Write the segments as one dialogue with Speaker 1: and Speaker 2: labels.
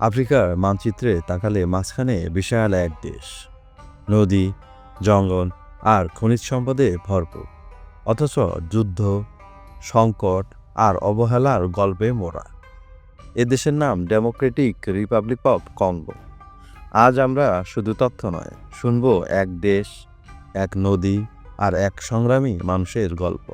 Speaker 1: আফ্রিকার মানচিত্রে তাকালে মাঝখানে বিশাল এক দেশ। নদী, জঙ্গল আর খনিজ সম্পদে ভরপুর। অথচ যুদ্ধ, সংকট আর অবহেলার গল্পে মোড়া। এ দেশের নাম ডেমোক্রেটিক রিপাবলিক অফ কঙ্গো। আজ আমরা শুধু তথ্য নয়, শুনব এক দেশ, এক নদী আর এক সংগ্রামী মানুষের গল্প।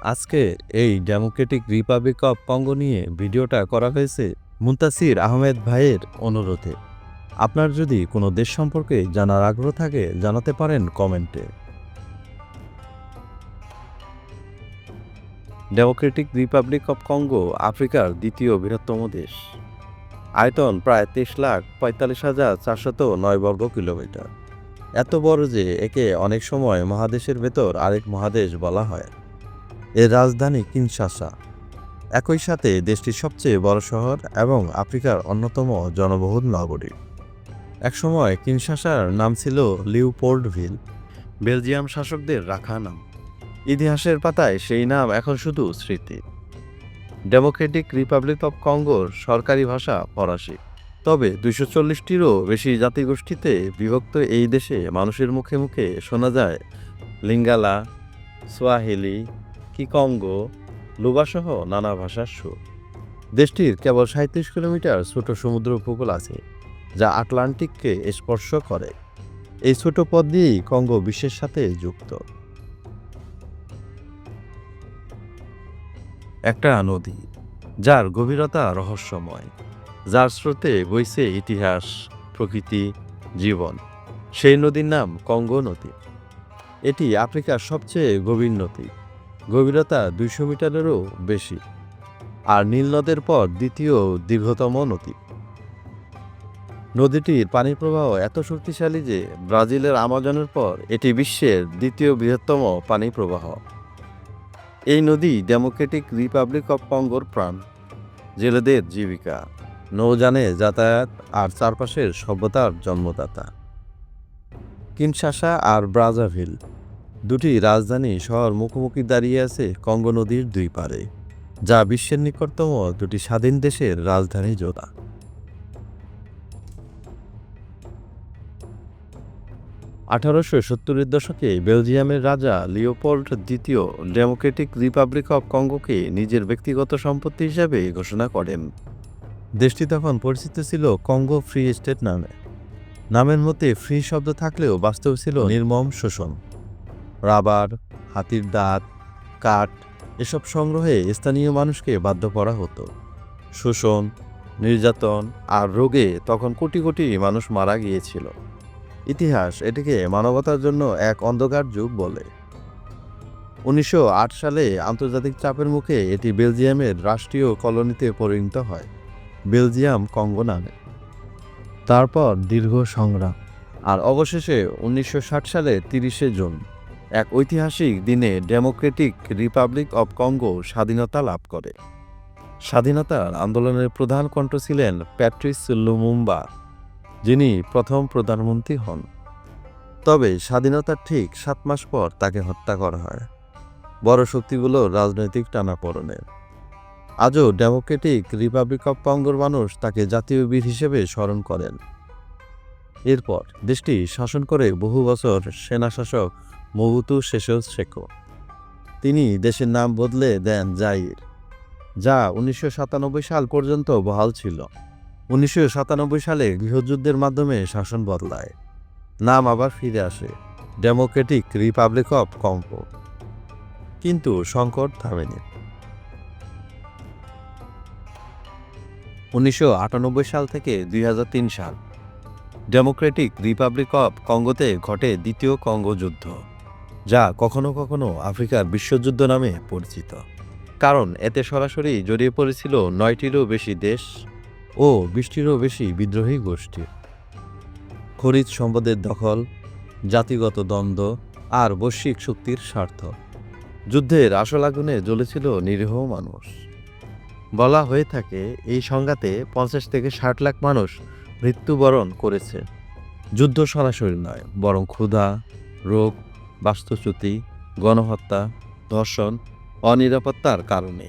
Speaker 1: আজকে এই ডেমোক্রেটিক রিপাবলিক অফ কঙ্গো নিয়ে ভিডিওটা করা হয়েছে মুন্তাসির আহমেদ ভাইয়ের অনুরোধে। আপনার যদি কোনো দেশ সম্পর্কে জানার আগ্রহ থাকে, জানাতে পারেন কমেন্টে। ডেমোক্রেটিক রিপাবলিক অফ কঙ্গো, আফ্রিকার দ্বিতীয় বৃহত্তম দেশ। আয়তন প্রায় তেইশ লাখ পঁয়তাল্লিশ হাজার চারশত নয় বর্গ কিলোমিটার। এত বড় যে একে অনেক সময় মহাদেশের ভেতর আরেক মহাদেশ বলা হয়। এর রাজধানী কিনশাসা একই সাথে দেশটির সবচেয়ে বড় শহর এবং আফ্রিকার অন্যতম জনবহুল নগরী। একসময় কিনশাসার নাম ছিল লিউপোর্ডভিল, বেলজিয়াম শাসকদের রাখা নাম। ইতিহাসের পাতায় সেই নাম এখন শুধু স্মৃতি। ডেমোক্রেটিক রিপাবলিক অফ কঙ্গোর সরকারি ভাষা ফরাসি। তবে দুইশো চল্লিশটিরও বেশি জাতিগোষ্ঠীতে বিভক্ত এই দেশে মানুষের মুখে মুখে শোনা যায় লিঙ্গালা, সোয়াহিলি, কিকঙ্গো লুবাসহ নানা ভাষার সুর। দেশটির কেবল সাঁত্রিশ কিলোমিটার ছোট সমুদ্র উপকূল আছে, যা আটলান্টিককে স্পর্শ করে। এই ছোট পথ দিয়েই কঙ্গো বিশ্বের সাথে যুক্ত। একটা নদী, যার গভীরতা রহস্যময়, যার স্রোতে বইছে ইতিহাস, প্রকৃতি, জীবন। সেই নদীর নাম কঙ্গো নদী। এটি আফ্রিকার সবচেয়ে গভীর নদী। গভীরতা দুইশো মিটারেরও বেশি, আর নীল নদের পর দ্বিতীয় দীর্ঘতম নদী। নদীটির পানির প্রবাহ এত শক্তিশালী যে ব্রাজিলের আমাজনের পর এটি বিশ্বের দ্বিতীয় বৃহত্তম পানি প্রবাহ। এই নদী ডেমোক্রেটিক রিপাবলিক অফ কঙ্গোর প্রাণ, জেলেদের জীবিকা, নৌযানে যাতায়াত আর চারপাশের সভ্যতার জন্মদাতা। কিনশাসা আর ব্রাজাভিল দুটি রাজধানী শহর মুখোমুখি দাঁড়িয়ে আছে কঙ্গো নদীর দুই পারে যা বিশ্বের নিকটতম দুটি স্বাধীন দেশের রাজধানী জোড়া আঠারোশো সত্তরের দশকে বেলজিয়ামের রাজা লিওপোল্ড দ্বিতীয় ডেমোক্রেটিক রিপাবলিক অফ কঙ্গোকে নিজের ব্যক্তিগত সম্পত্তি হিসাবে ঘোষণা করেন। দেশটি তখন পরিচিত ছিল কঙ্গো ফ্রি স্টেট নামে। নামের মধ্যে ফ্রি শব্দ থাকলেও বাস্তব ছিল নির্মম শোষণ। রাবার, হাতির দাঁত, কাঠ এসব সংগ্রহে স্থানীয় মানুষকে বাধ্য করা হতো। শোষণ, নির্যাতন আর রোগে তখন কোটি কোটি মানুষ মারা গিয়েছিল। ইতিহাস এটিকে মানবতার জন্য এক অন্ধকার যুগ বলে। উনিশশো আট সালে আন্তর্জাতিক চাপের মুখে এটি বেলজিয়ামের রাষ্ট্রীয় কলোনিতে পরিণত হয়, বেলজিয়াম কঙ্গো নামে। তারপর দীর্ঘ সংগ্রাম। আর অবশেষে উনিশশো ষাট সালে তিরিশে জুন। এক ঐতিহাসিক দিনে ডেমোক্রেটিক রিপাবলিক অব কঙ্গো স্বাধীনতা লাভ করে। স্বাধীনতার আন্দোলনের প্রধান কণ্ঠ ছিলেন প্যাট্রিস লুমুম্বা যিনি প্রথম প্রধানমন্ত্রী হন। তবে স্বাধীনতার ঠিক সাত মাস পর তাকে হত্যা করা হয়। বড় শক্তিগুলো রাজনৈতিক টানাপোড়েনে। আজও ডেমোক্রেটিক রিপাবলিক অব কঙ্গোর মানুষ তাকে জাতীয় বীর হিসেবে স্মরণ করেন। এরপর দেশটি শাসন করে বহু বছর সেনা শাসক মবুতু শেষস শেখো। তিনি দেশের নাম বদলে দেন জাইর, যা উনিশশো সাতানব্বই সাল পর্যন্ত বহাল ছিল। উনিশশো সাতানব্বই সালে গৃহযুদ্ধের মাধ্যমে শাসন বদলায়। নাম আবার ফিরে আসে ডেমোক্রেটিক রিপাবলিক অফ কঙ্গো কিন্তু সংকট থামেনি। উনিশশো আটানব্বই সাল থেকে দুই হাজার তিন সাল ডেমোক্রেটিক রিপাবলিক অফ কঙ্গোতে ঘটে দ্বিতীয় কঙ্গো যুদ্ধ। যা কখনো কখনো আফ্রিকার বিশ্বযুদ্ধ নামে পরিচিত। কারণ এতে সরাসরি জড়িয়ে পড়েছিল নয়টিরও বেশি দেশ ও বিশটিরও বেশি বিদ্রোহী গোষ্ঠী। খরিদ সম্পদের দখল, জাতিগত দ্বন্দ্ব আর বৈশ্বিক শক্তির স্বার্থ। যুদ্ধের আসল আগুনে জ্বলেছিল নিরীহ মানুষ। বলা হয়ে থাকে, এই সংঘাতে পঞ্চাশ থেকে ষাট লাখ মানুষ মৃত্যুবরণ করেছে। যুদ্ধ সরাসরি নয়, বরং ক্ষুধা, রোগ বাস্তুচ্যুতি, গণহত্যা, ধর্ষণ, অনিরাপত্তার কারণে।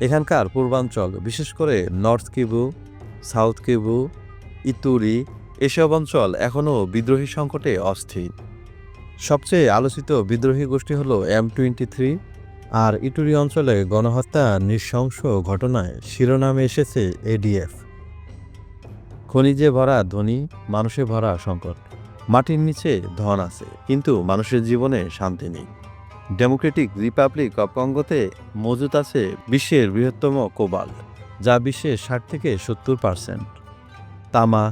Speaker 1: এখানকার পূর্বাঞ্চল, বিশেষ করে north Kivu, south Kivu, Ituri, এসব অঞ্চল এখনও বিদ্রোহী সংকটে অস্থির। সবচেয়ে আলোচিত বিদ্রোহী গোষ্ঠী হল এম টোয়েন্টি থ্রি আর ইটুরি অঞ্চলে গণহত্যা নৃশংস ঘটনায় শিরোনামে এসেছে এডিএফ খনিজে ভরা ধনী, মানুষে ভরা সংকট। মাটির নিচে ধন আছে, কিন্তু মানুষের জীবনে শান্তি নেই। ডেমোক্রেটিক রিপাবলিক অব কঙ্গোতে মজুত আছে বিশ্বের বৃহত্তম কোবাল্ট যা বিশ্বের ষাট থেকে সত্তর পার্সেন্ট তামা,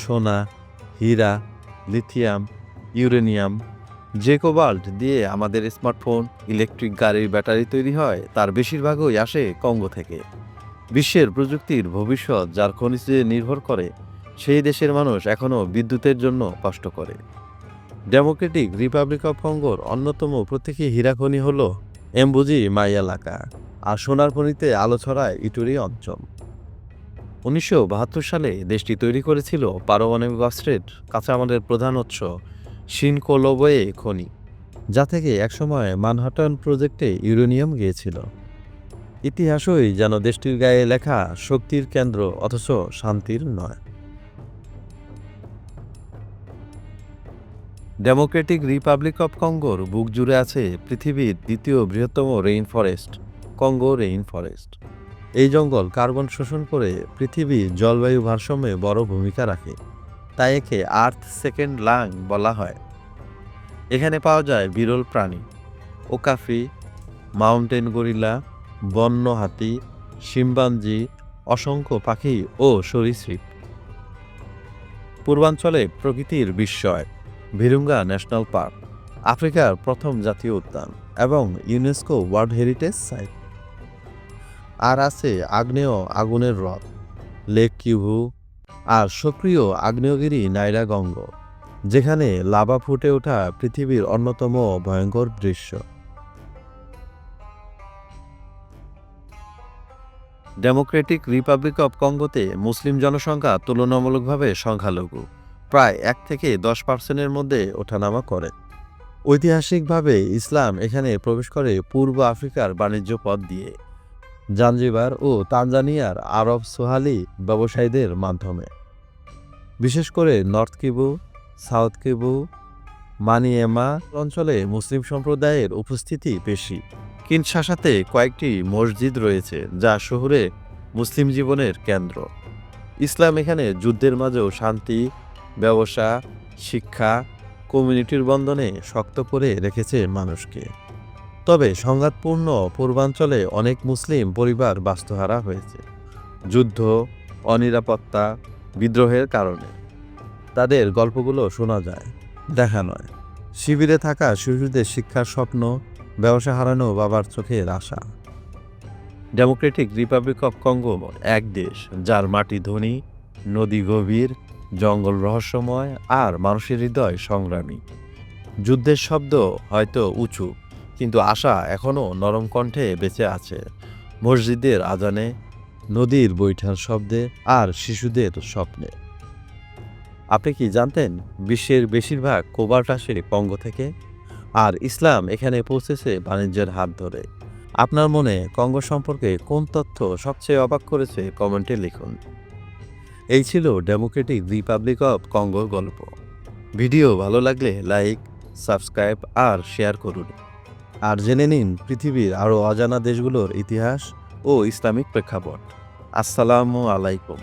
Speaker 1: সোনা, হীরা, লিথিয়াম, ইউরেনিয়াম, যে কোবাল্ট দিয়ে আমাদের স্মার্টফোন, ইলেকট্রিক গাড়ির ব্যাটারি তৈরি হয়, তার বেশিরভাগই আসে কঙ্গো থেকে। বিশ্বের প্রযুক্তির ভবিষ্যৎ যার খনিজে নির্ভর করে সেই দেশের মানুষ এখনও বিদ্যুতের জন্য কষ্ট করে। ডেমোক্রেটিক রিপাবলিক অফ কঙ্গোর অন্যতম প্রতীকী হীরাখনি হল এম্বুজি মাই এলাকা, আর সোনার খনিতে আলো ছড়ায় ইটুরি অঞ্চল। উনিশশো বাহাত্তর সালে দেশটি তৈরি করেছিল পারমাণবিক অস্ত্রের কাঁচামালের প্রধান উৎস, শিনকোলোবয়ে খনি, যা থেকে একসময় মানহাটন প্রজেক্টে ইউরেনিয়াম গিয়েছিল। ইতিহাসই যেন দেশটির গায়ে লেখা শক্তির কেন্দ্র, অথচ শান্তির নয়। ডেমোক্রেটিক রিপাবলিক অফ কঙ্গোর বুক জুড়ে আছে পৃথিবীর দ্বিতীয় বৃহত্তম rain forest Congo rain forest এই জঙ্গল কার্বন শোষণ করে পৃথিবীর জলবায়ু ভারসাম্যে বড় ভূমিকা রাখে, তাই একে আর্থ সেকেন্ড লাং বলা হয়। এখানে পাওয়া যায় বিরল প্রাণী, ওকাফি, মাউন্টেন গরিলা, বন্য হাতি শিম্বাঞ্জি অসংখ্য পাখি ও সরীসৃপ। পূর্বাঞ্চলে প্রকৃতির বিস্ময়। ভিরুঙ্গা ন্যাশনাল পার্ক, আফ্রিকার প্রথম জাতীয় উদ্যান এবং ইউনেস্কো ওয়ার্ল্ড হেরিটেজ সাইট। আর আছে আগ্নেয় আগুনের হ্রদ, লেক কিভু আর সক্রিয় আগ্নেয়গিরি নাইরাগঙ্গ যেখানে লাভা ফুটে ওঠা পৃথিবীর অন্যতম ভয়ঙ্কর দৃশ্য। ডেমোক্রেটিক রিপাবলিক অব কঙ্গোতে মুসলিম জনসংখ্যা তুলনামূলকভাবে সংখ্যালঘু। প্রায় এক থেকে দশ পার্সেন্টের মধ্যে ওঠানামা করে। ঐতিহাসিকভাবে ইসলাম এখানে প্রবেশ করে পূর্ব আফ্রিকার বাণিজ্য পথ দিয়ে, জাঞ্জিবার ও তানজানিয়ার আরব সোহালি ব্যবসায়ীদের মাধ্যমে। বিশেষ করে north Kivu, south Kivu, Maniema অঞ্চলে মুসলিম সম্প্রদায়ের উপস্থিতি বেশি। কিনশাসাতে কয়েকটি মসজিদ রয়েছে যা শহরে মুসলিম জীবনের কেন্দ্র। ইসলাম এখানে যুদ্ধের মাঝেও শান্তি ব্যবসা, শিক্ষা, কমিউনিটির বন্ধনে শক্ত করে রেখেছে মানুষকে। তবে সংঘাতপূর্ণ পূর্বাঞ্চলে অনেক মুসলিম পরিবার বাস্তুহারা হয়েছে। যুদ্ধ, অনিরাপত্তা, বিদ্রোহের কারণে। তাদের গল্পগুলো শোনা যায়, দেখা নয়। শিবিরে থাকা শিশুদের শিক্ষার স্বপ্ন, ব্যবসা হারানো বাবার চোখের আশা। ডেমোক্রেটিক রিপাবলিক অফ কঙ্গো এক দেশ, যার মাটি ধনী, নদী গভীর জঙ্গল রহস্যময় আর মানুষের হৃদয় সংগ্রামী। যুদ্ধের শব্দ হয়তো উঁচু, কিন্তু আশা এখনও নরম কণ্ঠে বেঁচে আছে। মসজিদের আজানে, নদীর বৈঠার শব্দে আর শিশুদের স্বপ্নে। আপনি কি জানতেন বিশ্বের বেশিরভাগ কোবাল্ট কঙ্গো থেকে? আর ইসলাম এখানে পৌঁছেছে বাণিজ্যের হাত ধরে। আপনার মনে কঙ্গো সম্পর্কে কোন তথ্য সবচেয়ে অবাক করেছে কমেন্টে লিখুন। এই ছিল ডেমোক্রেটিক রিপাবলিক অফ কঙ্গো গল্প। ভিডিও ভালো লাগলে লাইক, সাবস্ক্রাইব আর শেয়ার করুন। আর জেনে নিন পৃথিবীর আরও অজানা দেশগুলোর ইতিহাস ও ইসলামিক প্রেক্ষাপট। আসসালামু আলাইকুম।